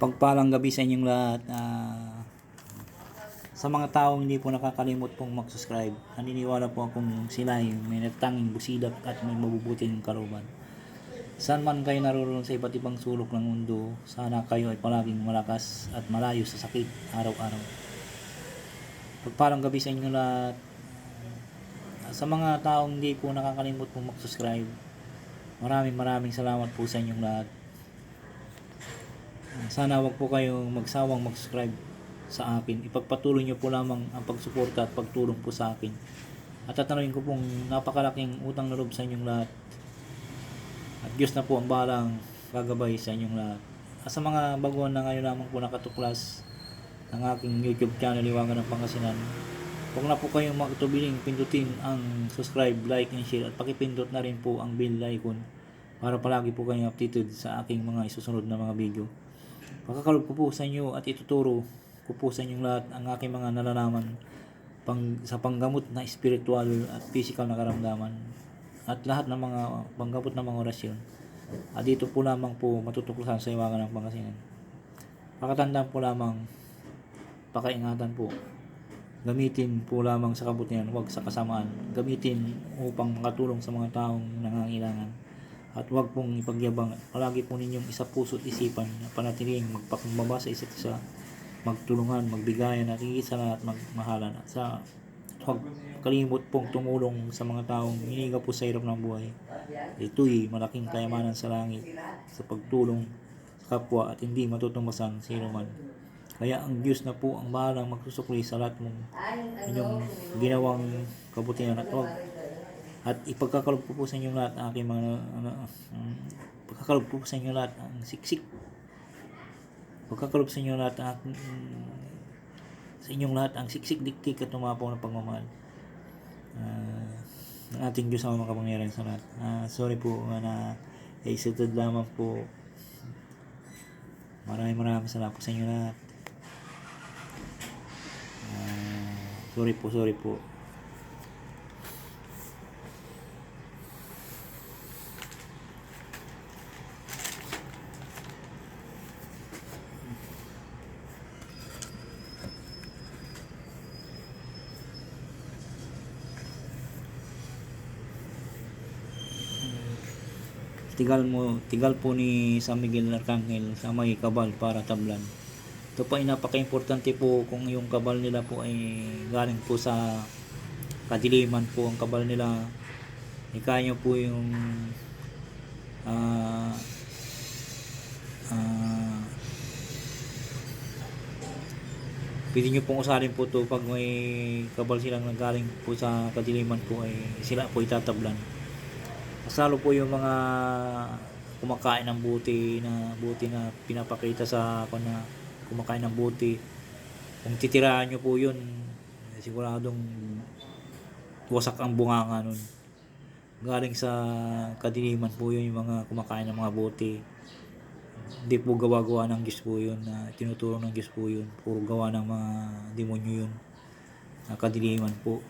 Pagpalang gabi sa inyong lahat. ah, sa mga taong hindi po nakakalimot pong mag-subscribe, naniniwala po akong sila ay may natanging busilak at may mabubuting karuban. Saan man kayo naroon sa iba't ibang sulok ng mundo, sana kayo ay palaging malakas at malayo sa sakit araw-araw. Pagpalang gabi sa inyong lahat. Ah, sa mga taong hindi po nakakalimot pong mag-subscribe, maraming maraming salamat po sa inyong lahat. Sana wag po kayong magsawang mag-subscribe sa akin. Ipagpatuloy niyo po lamang ang pagsuporta at pagtulong po sa akin. At tatanungin ko pong napakalaking utang na loob sa inyong lahat. At Diyos na po ang balang gagabay sa inyong lahat. At sa mga baguhan na ngayon lamang po nakatuklas ng aking YouTube channel, Liwangan ng Pangasinan, huwag na po kayong magtubiling pindutin ang subscribe, like, and share at pakipindot na rin po ang bell icon para palagi po kayong updated sa aking mga isusunod na mga video. Pagkakalob ko po sa inyo at ituturo ko po sa inyong lahat ang aking mga nalalaman pang, sa panggamot na spiritual at physical na karamdaman at lahat ng mga panggamot ng mga orasyon. At dito po lamang po matutuklasan sa iwagan ng Pangasinan. Pakatandaan po lamang, pakaingatan po. Gamitin po lamang sa kabutihan, huwag sa kasamaan. Gamitin upang makatulong sa mga taong nangangailangan at huwag pong ipagyabang. Palagi po ninyong isa puso at isipan na panatiling magpakumbaba sa isa't isa, magtulungan, magbigayan at higit sa lahat magmahalan at sa huwag kalimot pong tumulong sa mga taong hiniga po sa hirap ng buhay. Ito'y malaking kayamanan sa langit sa pagtulong sa kapwa at hindi matutumbasan sa man. Kaya ang Diyos na po ang bahalang magsusukli sa lahat mong inyong ginawang kabutihan at huwag at ipagkakalob ko po sa inyong lahat ang aking mga ano, um, pagkakalob ko po sa inyong lahat ang siksik. Pagkakalob sa inyong lahat ang aking sa inyong lahat ang siksik diktik at tumapaw ng pagmamahal. Ah, ng ating Diyos ang makapangyarihan sa lahat. Ah, sorry po uh, na isitod lamang po maraming maraming salamat po sa inyo lahat. Ah, sorry po sorry po tigal mo tigal po ni San Miguel Arcangel sa may kabal para tablan. Ito po ay napaka-importante po kung yung kabal nila po ay galing po sa kadiliman po ang kabal nila. Ikaya po yung ah ah pwede nyo pong usarin po to pag may kabal silang nagaling po sa kadiliman po ay sila po itatablan Kasalo po yung mga kumakain ng buti na buti na pinapakita sa ako na kumakain ng buti. Kung titiraan nyo po yun, siguradong wasak ang bunganga nun. Galing sa kadiliman po yun yung mga kumakain ng mga buti. Hindi po gawa-gawa ng Diyos po yun na tinuturo ng Diyos po yun. Puro gawa ng mga demonyo yun. Na kadiliman po.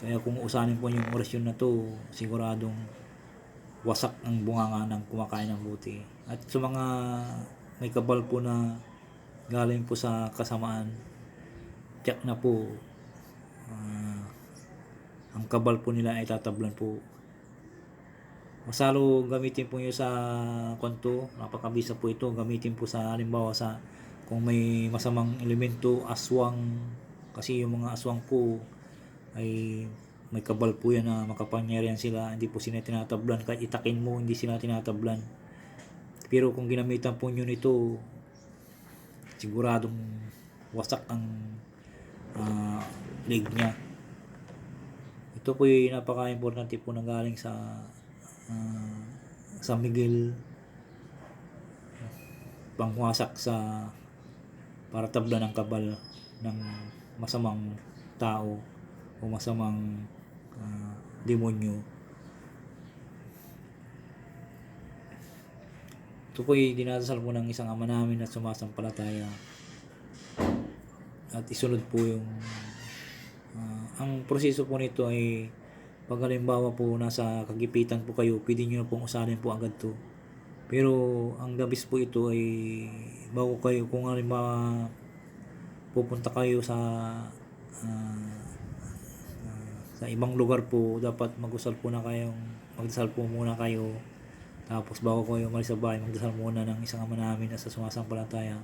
Kaya kung usanin po yung orasyon na to, siguradong wasak ang bunganga ng kumakain ng buti. At sa mga may kabal po na galing po sa kasamaan, tiyak na po ah, ang kabal po nila ay tatablan po. Masalo gamitin po nyo sa konto, napakabisa po ito, gamitin po sa halimbawa sa kung may masamang elemento, aswang, kasi yung mga aswang po ay may kabal po yan na makapangyarihan sila. Hindi po sila tinatablan. Kahit itakin mo hindi sila tinatablan. Pero kung ginamitan po nyo nito siguradong wasak ang ah, leg niya. Ito po yung napaka-importante po na galing sa ah, San Miguel pangwasak sa para tablan ng kabal ng masamang tao o masamang ah, demonyo. Ito po ay dinadasal po ng isang ama namin at sumasampalataya. At isunod po yung ah, ang proseso po nito ay pag halimbawa po nasa kagipitan po kayo, pwede nyo na pong usarin po agad to. Pero ang best po ito ay bago kayo kung halimbawa pupunta kayo sa ah, sa ibang lugar po dapat mag-usal po na kayong magdasal po muna kayo. Tapos bago kayo umalis sa bahay magdasal muna ng isang ama namin na sa sumasampalataya.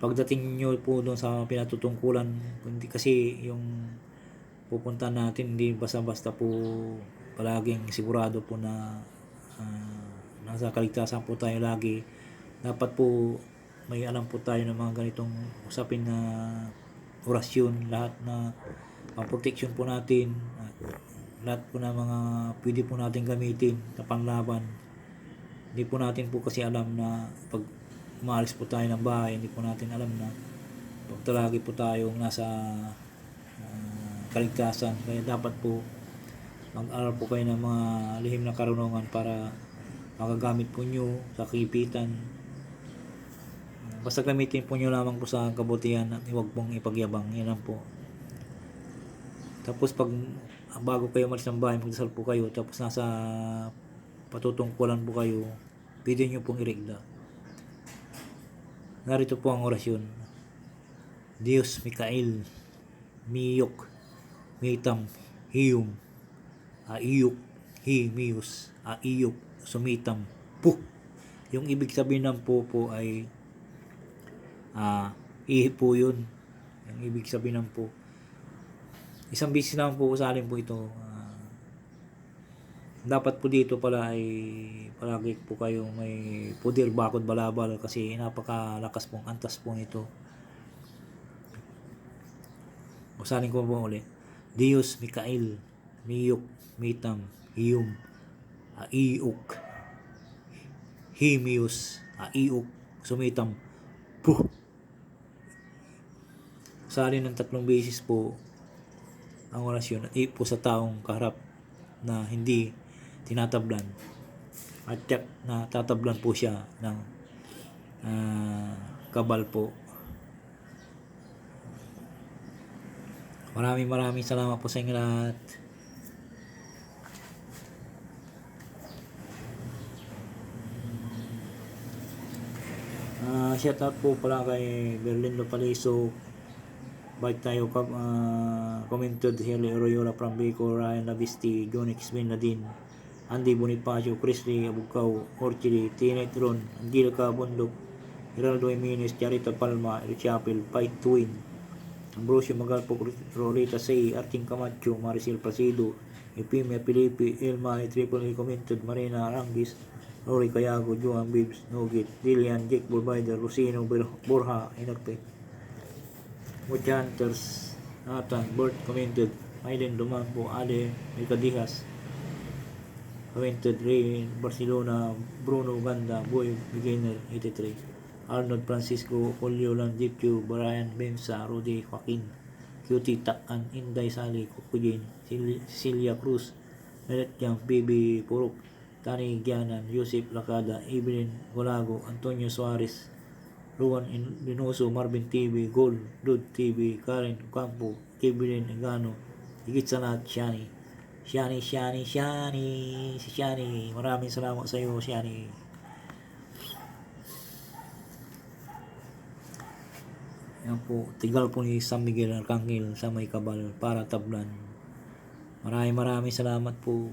Pagdating nyo po doon sa pinatutungkulan hindi kasi yung pupunta natin hindi basta-basta po palaging sigurado po na ah, nasa kaligtasan po tayo lagi. Dapat po may alam po tayo ng mga ganitong usapin na orasyon lahat na pang protection po natin. At lahat po na mga pwede po natin gamitin sa panlaban hindi po natin po kasi alam na pag umalis po tayo ng bahay hindi po natin alam na pag talagi po tayong nasa ah, kaligtasan. Kaya dapat po mag-aral po kayo ng mga lihim na karunungan para makagamit po nyo sa kipitan. Basta gamitin po nyo lamang po sa kabutihan at huwag pong ipagyabang. Yan lang po tapos pag bago kayo malis ng bahay magdasal po kayo tapos nasa patutungkulan po kayo pwede nyo pong irigda. Narito po ang orasyon. Diyos Mikael Miyok Mitam Hiyum Aiyuk Himius Aiyuk Sumitam Pu yung ibig sabihin ng po po ay ah ihi po yun. Yung ibig sabihin ng po isang bisis naman po usalin po ito. Ah, dapat po dito pala ay palagi po kayo may pudir bakod balabal kasi napakalakas pong antas po nito. Usalin ko po ulit. Dios Mikael Miyok Mitam Hiyum Aiuk Himius Aiuk Sumitam Puh. Usalin ng tatlong beses po ang orasyon at po sa taong kaharap na hindi tinatablan. At na tatablan po siya ng ah, kabal po. Maraming maraming salamat po sa inyo lahat. Ah, shout out po pala kay Berlindo Paliso Bait tayo ka, uh, commented Heli Oroyola from Bico, Ryan Labisti, John X. Nadine, Andy Bonifacio, Chris Lee, Abugao, Orchili, Tinet Ron, Angelica Bundok, Geraldo Jimenez, Charita Palma, El Chapel, Fight to Win, Ambrosio Magalpo, Rolita Say, Arting Camacho, Maricel Placido, Epimia Felipe, Elma, Triple A commented, Marina Arangis, Rory Cayago, Joan Bibbs, Nugget, Lilian, Jake Bulbider, Lucino, Borja, Inagpe, Mucha Hunters, Nathan, Bert commented, Mylen Dumampo, Ale, Micadijas, commented, Ray, Barcelona, Bruno Ganda, Boy, Beginner, 83, Arnold Francisco, Julio Landipio, Brian Bensa, Rudy Joaquin, Cutie Takan, Inday Sali, Kukujin, Celia Cruz, Melet Yang, Bibi Purok, Tani Gianan, Yusip Lacada, Evelyn Golago, Antonio Suarez, Ruan Binoso, Marvin TV, Gold, Dud TV, Karen Campo, Kevin Engano, higit sa lahat, Shani. Shani, Shani, Shani, si Shani. Maraming salamat sa iyo, Shani. Yan po, tigal po ni San Miguel Arcangel sa may kabal para tablan. Maraming maraming salamat po.